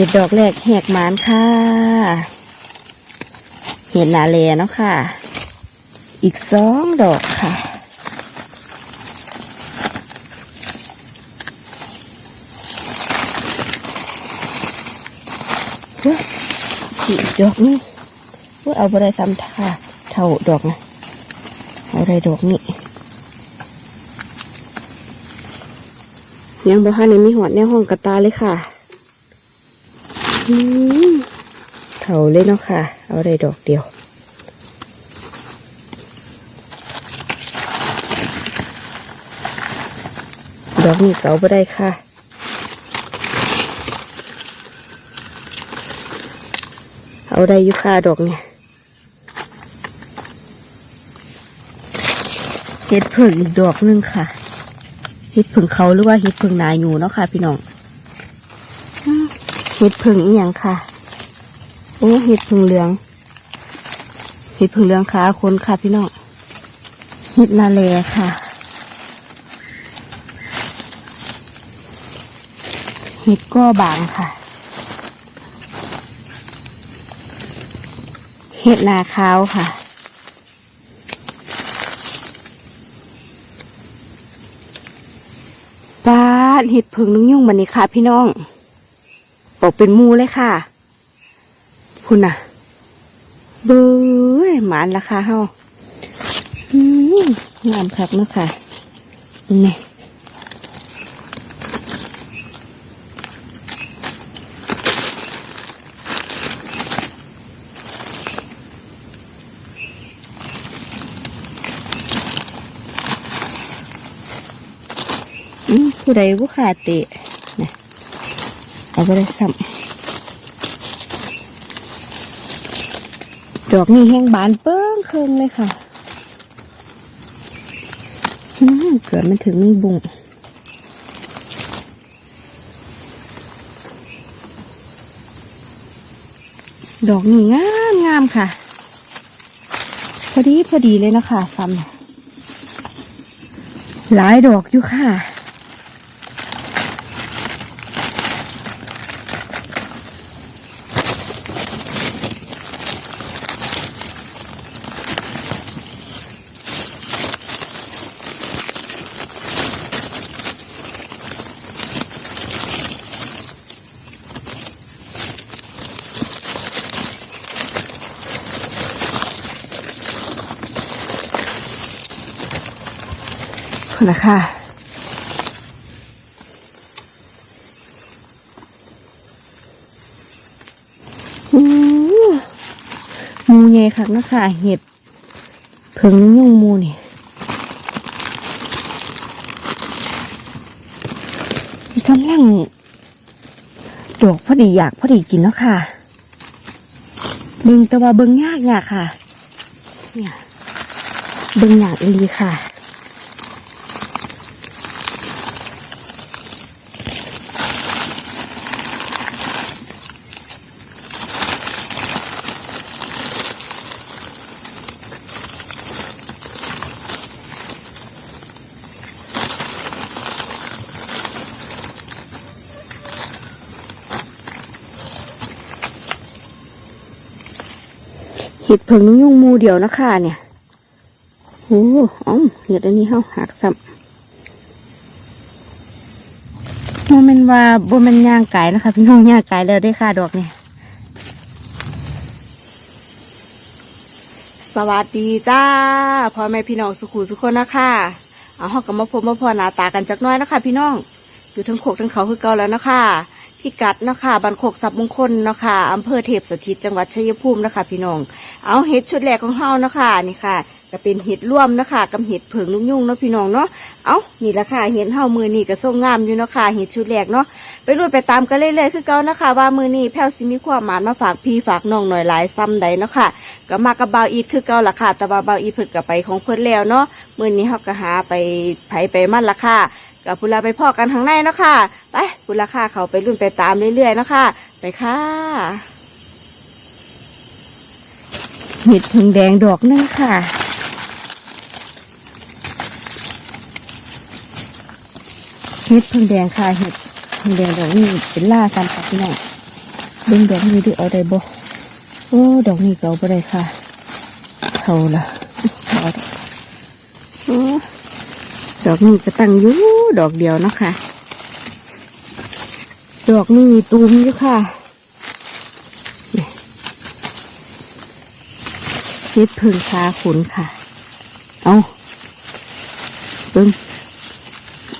เห็ดดอกแรกแหกหมานค่ะ เห็ดนาเลเนาะค่ะ อีกสองดอกค่ะเฮ้ยอีดอกนึงว่าเอาไปได้ทำท่าเท่าดอกนะเอาได้ดอกนี้ยังบ่ฮันในมีหอดแนวห้องกระตาเลยค่ะ เท่าเลยเนาะค่ะ เอาได้ดอกเดียวดอกนี้เก่าบ่ได้ค่ะเอาได้ยู่ค่ะดอกเนี่ยเห็ดเพิ่งอีกดอกนึงค่ะเห็ดเพิ่งเขาหรือว่าเห็ดเพิ่งนายอยู่เนาะค่ะ พี่น้อง เห็ดเพิ่งอีหยังค่ะ โอ้เห็ดเพิ่งเหลือง เห็ดเพิ่งเหลืองขาคนค่ะพี่น้อง เห็ดนาเลค่ะ เห็ดก้อบางค่ะ เห็ดนาขาวค่ะปาเห็ดผึ่งนุ่งยุ่งมันนี่ค่ะพี่น้อง ออกเป็นมูเลยค่ะ คุณน่ะ เบ้ยหมานราคาเฮาอืมงามคักเนาะค่ะนี่ผู้ใดผู้ขาเตะ เอาไปได้ซ้ำดอกนี้แห้งบานเปิ้งเคิงเลยค่ะเกิดมันถึงบุ้งดอกนี้งามงามค่ะ พอดีพอดีเลยนะคะซ้ำหลายดอกอยู่ค่ะ ละค่ะอู้หมูใหญ่คักนะคะเห็ดเพิงยุ่งมูนี่กำลังดอกพอดีอยากพอดีกินเนาะค่ะเบึงแต่ว่าเบิงยากยากค่ะ เนี่ยเบิงยากอีลีค่ะ ห็ดเพิงนุ่งยุ่งมูเดียวนะคะเนี่ยโอ้อ๋อเห็ดอันนี้เฮาหักซ้ำโมเมนว่าบ่แมันย่างไก่นะคะพี่น้องย่างไก่แล้วได้ค่ะดอกเนี่ยสวัสดีจ้าพ่อแม่พี่น้องสุขุสุขคนนะคะเอาเฮากับมาพบมาพอหนาตากันจักน้อยนะคะ พี่น้องอยู่ทั้งโขกทั้งเขาคือเก่าแล้วนะคะ พี่กัดเนาะคะบันโขกสับมงคลเนาะคะอำเภอเทพสถิตจังหวัดชัยภูมินะคะพี่น้อง เอาเห็ดชุดแรกของเฮานะคะนี่ค่ะก็เป็นเห็ดร่วมนะคะกับเห็ดเผิงนุ่งยุ่งเนาะพี่น้องเนาะ เอานี่ละค่ะเห็ดเฮามือนี่ก็ส่งงามอยู่เนาะค่ะเห็ดชุดแรกเนาะ ไปรุ่นไปตามกันเรื่อยๆคือเก่านะคะ ว่ามือนี่แพ้วสิมีความหมานมาฝากพี่ฝากน้องหน่อยหลายซ้ำใดเนาะค่ะ ก็มากับเบาอีทคือเก่าละค่ะ แต่ว่าเบาอีทเพิ่นก็ไปของเพิ่นแล้วเนาะมือนี้เฮาก็หาไปไผไปมันละค่ะกับพุลาไปพ่อกันทางในเนาะค่ะ ไปพุลาค่ะเขาไปรุ่นไปตามเรื่อยๆเนาะค่ะ ไปค่ะเห็ดผึ่งแดงดอกนึงค่ะเห็ดผึ่งแดงค่ะเห็ดผึ่งแดงดอกนี้เป็นล่ากันค่ะพี่น้องเบิ่งดอกนี้ดูเอาได้บ่โอ้ดอกนี้ก็เอาบ่ได้ค่ะเขาละเอาดอกโอ้ดอกนี้ก็ตั้งอยู่ดอกเดียวเนาะค่ะ ดอกนี้มีตูมอยู่ค่ะเฮ็ดพึ่งคาขุนค่ะ เอาเบิ่ง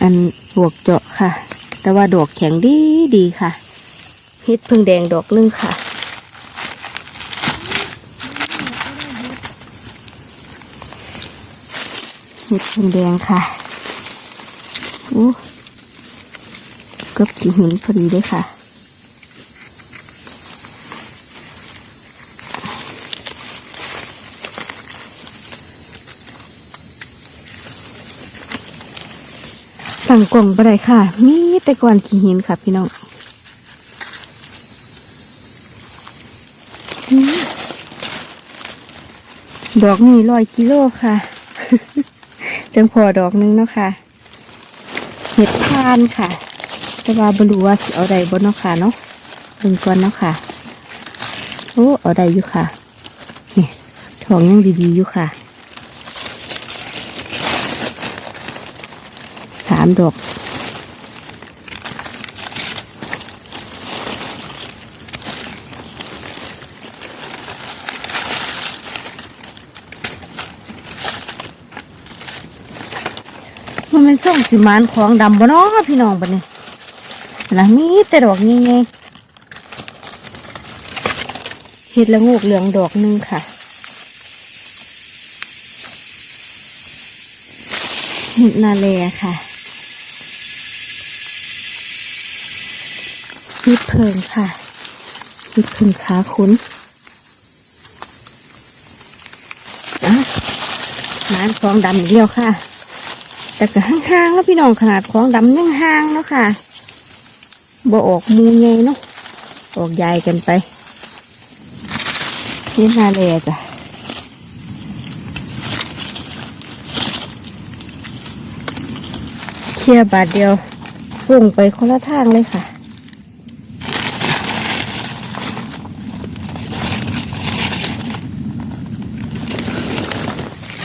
อันบวกเจาะค่ะ แต่ว่าดอกแข็งดีดีค่ะเฮ็ดพึ่งแดงดอกนึงค่ะเห็ดพึ่งแดงค่ะโอ้ กับสีหินพอดีเลยค่ะ สั่งกล่องไปได้ค่ะ มีแต่ก่อนขี้หินค่ะพี่น้องดอกนี้ร้อยกิโลค่ะจังพอดอกหนึงเนาะค่ะ เห็ดทานค่ะ แต่ว่าบรู้ว่าสิเอาใดบนเนาะค่ะเนาะเบิ่งก่อนเนาะค่ะโอ้เอาใดอยู่ค่ะนี่ทองยังดีๆอยู่ค่ะสามดอกมันเป็นส่งสิมานของดำบ่เนาะพี่น้องบัดนี้ นะมีแต่ดอกนี้ไงเห็ดละโงกเหลืองดอกหนึงค่ะ เห็ดนาเลค่ะเห็ดเพิงค่ะเห็ดเพิงขาคุ้นอะมานของดำอีกแล้วค่ะ แต่ก็ห่างๆแล้วพี่น้องขนาดของดำยังห่างเนาะค่ะ บ่ออกมูไงเนาะออกใหญ่กันไปนี่นาแลจ้ะเคลียบาทเดียวส่งไปคนละทางเลยค่ะ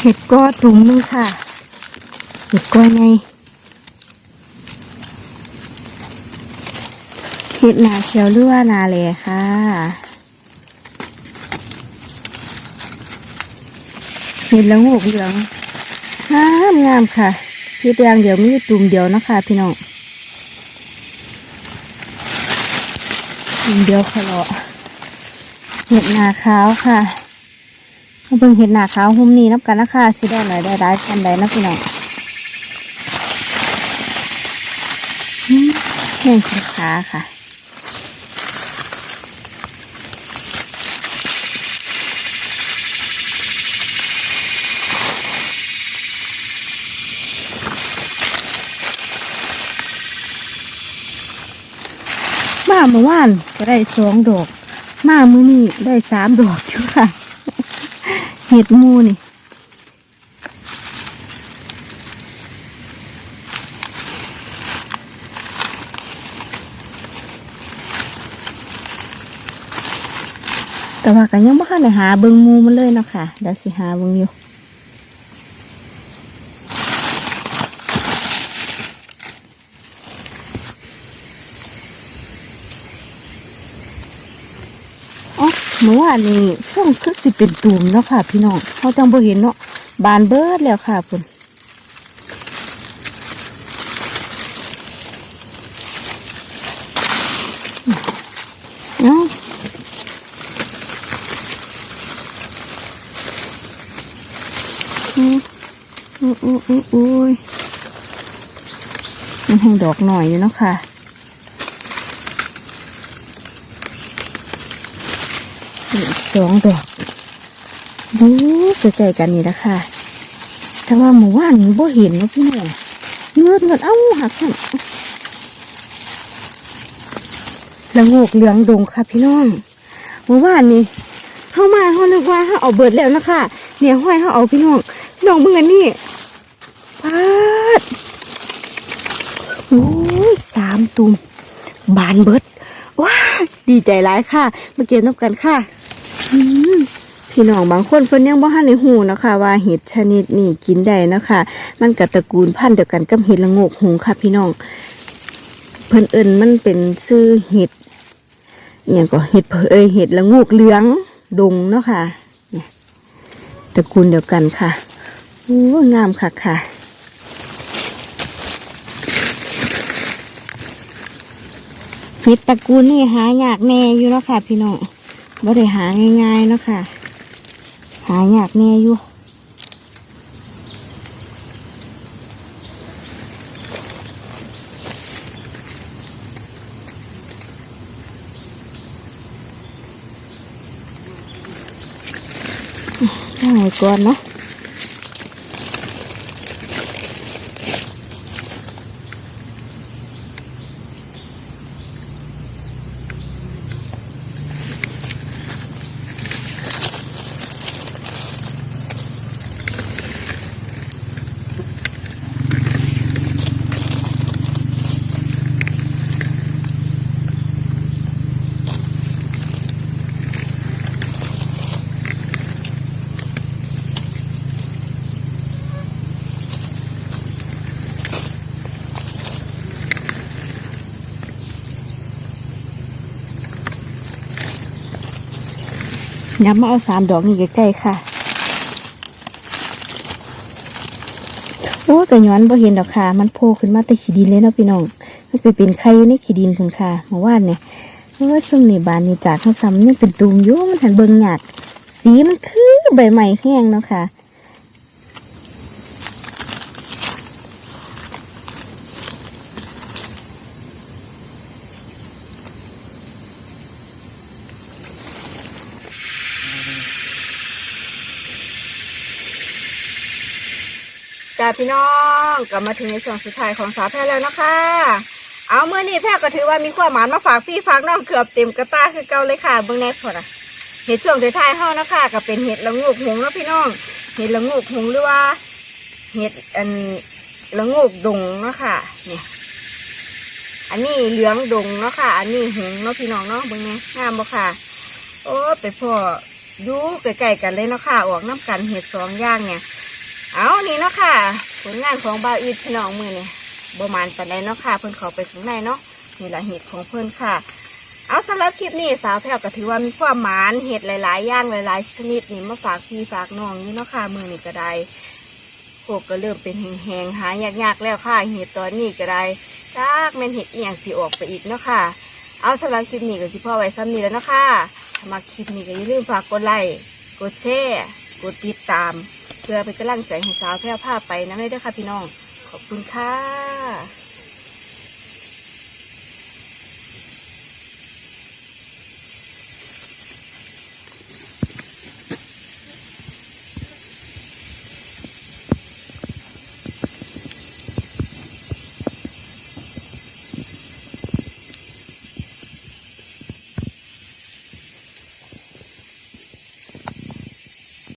เห็ดก็ถุงนึงค่ะเห็ดกล้วยไง เห็ดนาเขียวหรือว่านาเลค่ะ เห็ดละโงกเหลืองงามงามค่ะเห็ดงเดี๋ยวมีตุ่มเดียวนะคะพี่น้องตุ่มเดียวขะเลาะเห็ดนาขาวค่ะเบิ่งเห็ดนาขาวหุ่มนี้นับกันนะคะสิได้หน่อยได้ได้กันได้นะพี่น้องอืมแห้งขาค่ะ มาเมื่อวานก็ได้สองดอก มามื้อนี้ได้สามดอกอยู่ค่ะ เห็ดมูนี่แต่ว่ากันยังบ่คันได้หาเบิงมูมันเลยเนาะค่ะเดี๋ยวสิหาเบิงอยู่ อ๋อ เมื่อวานนี้ส่งคือสิเป็นตูมเนาะค่ะ พี่น้องเขาจังบ่เห็นเนาะบานเบิดแล้วค่ะพุ่นเอ้าอืออู้อู้อู้อู้ยมันให้งดอกหน่อยอยู่เนาะค่ะ อีก สองดอกบู๊ใกล้ๆกันนี่ละค่ะ แต่ว่าหมู่ว่านบ่เห็นนะพี่น้องเงือดเงือดเอ้าหักสั่นละงกเหลืองดงค่ะพี่น้องหมู่ว่านนี้เข้ามาเขานึกว่าเขาเอาเบิดแล้วนะคะเนี่ยห้อยเขาเอาพี่น้องพี่น้องเมื่อนี่ปาดโอ้ยสามตุ่มบานเบิดว้าดีใจร้ายค่ะ มาเก็บน้ำกันค่ะ พี่น้องบางคนเพิ่นยังบ่ทันได้ฮู้นะคะ ว่าเห็ดชนิดนี้กินได้นะคะ มันก็ตระกูลพันธุ์เดียวกันกับเห็ดละงกหงค่ะ พี่น้อง เพิ่นเอิ้นมันเป็นชื่อเห็ดอหย่างก็เห็ดเผยเอ้ยเห็ดละงกเหลืองดงเนาะค่ะเนี่ยตระกูลเดียวกันค่ะโอ้งามค่ะค่ะเห็ดตระกูลนี่หายากแน่อยู่เนาะค่ะ พี่น้อง บ่ได้หาง่ายๆเนาะค่ะ หายากแน่อยู่ตั้งไว้ก่อนเนาะ ย้ำมาเอาสามดอกนี่ใกล้ๆค่ะ โอ้แต่ย้อนบ่เห็นดอกค่ะ มันโผล่ขึ้นมาแต่ขี้ดินเลยเนาะพี่น้อง มันไปเป็นไข่อยู่ในขี้ดินคุณค่ะเมื่อวานเนี่ยเพราะว่าส้มในบานนี่จากข้างซ้ำยังเป็นตูมอยู่มันหันเบิ่งหยาดสีมันคือใบใหม่แห้งเนาะค่ะ จ้าพี่น้องกลับมาถึงในช่วงสุดท้ายของสาวแพรแล้วนะคะ เอาเมื่อนี้แพรก็ถือว่ามีความหมายมาฝากพี่ฝากน้องเกือบเต็มกระตาคือเก่าเลยค่ะเบื้องในพอนะเห็ดช่วงท้ายๆเฮานะคะก็เป็นเห็ดละโงกหงแล้วพี่น้องเห็ดละโงกหงหรือว่าเห็ดอันละโงกดงเนาะค่ะเนี่ยอันนี้เหลืองดงเนาะค่ะ อันนี้หงเนาะพี่น้องเนาะเบื้องในงามบ่ค่ะ โอ้ไปพ่อดูใกล้ๆกันเลยเนาะค่ะ ออกน้ำกันเห็ดสองอย่างเนี่ย เอานี่เนาะค่ะ ผลงานของบาวอีดพี่น้องมือเนี่ยบมานปันใดเนาะค่ะ เพิ่นเขาไปข้างในเนาะนี่ละเห็ดของเพิ่นค่ะ เอาสำหรับคลิปนี้สาวแพรวก็ถือว่ามีความหมานเห็ดหลาย ๆ อย่างหลาย ๆ ชนิดนี่มาฝากพี่ฝากน้องนี่เนาะค่ะมือนี่ก็ได้พวกก็เริ่มเป็นแหงๆหายากๆแล้วค่ะเห็ดตอนนี้ก็ได้จากแม่นเห็ดอียงสิออกไปอีกเนาะค่ะ เอาสำหรับคลิปนี้ก็สิพ่อไว้ซ้ำนี้แล้วเนาะค่ะถ้ามาคลิปนี้ก็อย่าลืมฝากกดไลค์กดแชร์กดติดตาม เพื่อเป็นกำลังใจให้สาวแพร่ผ้าไปนะไม่ได้อค่ะพี่น้อง ขอบคุณค่ะ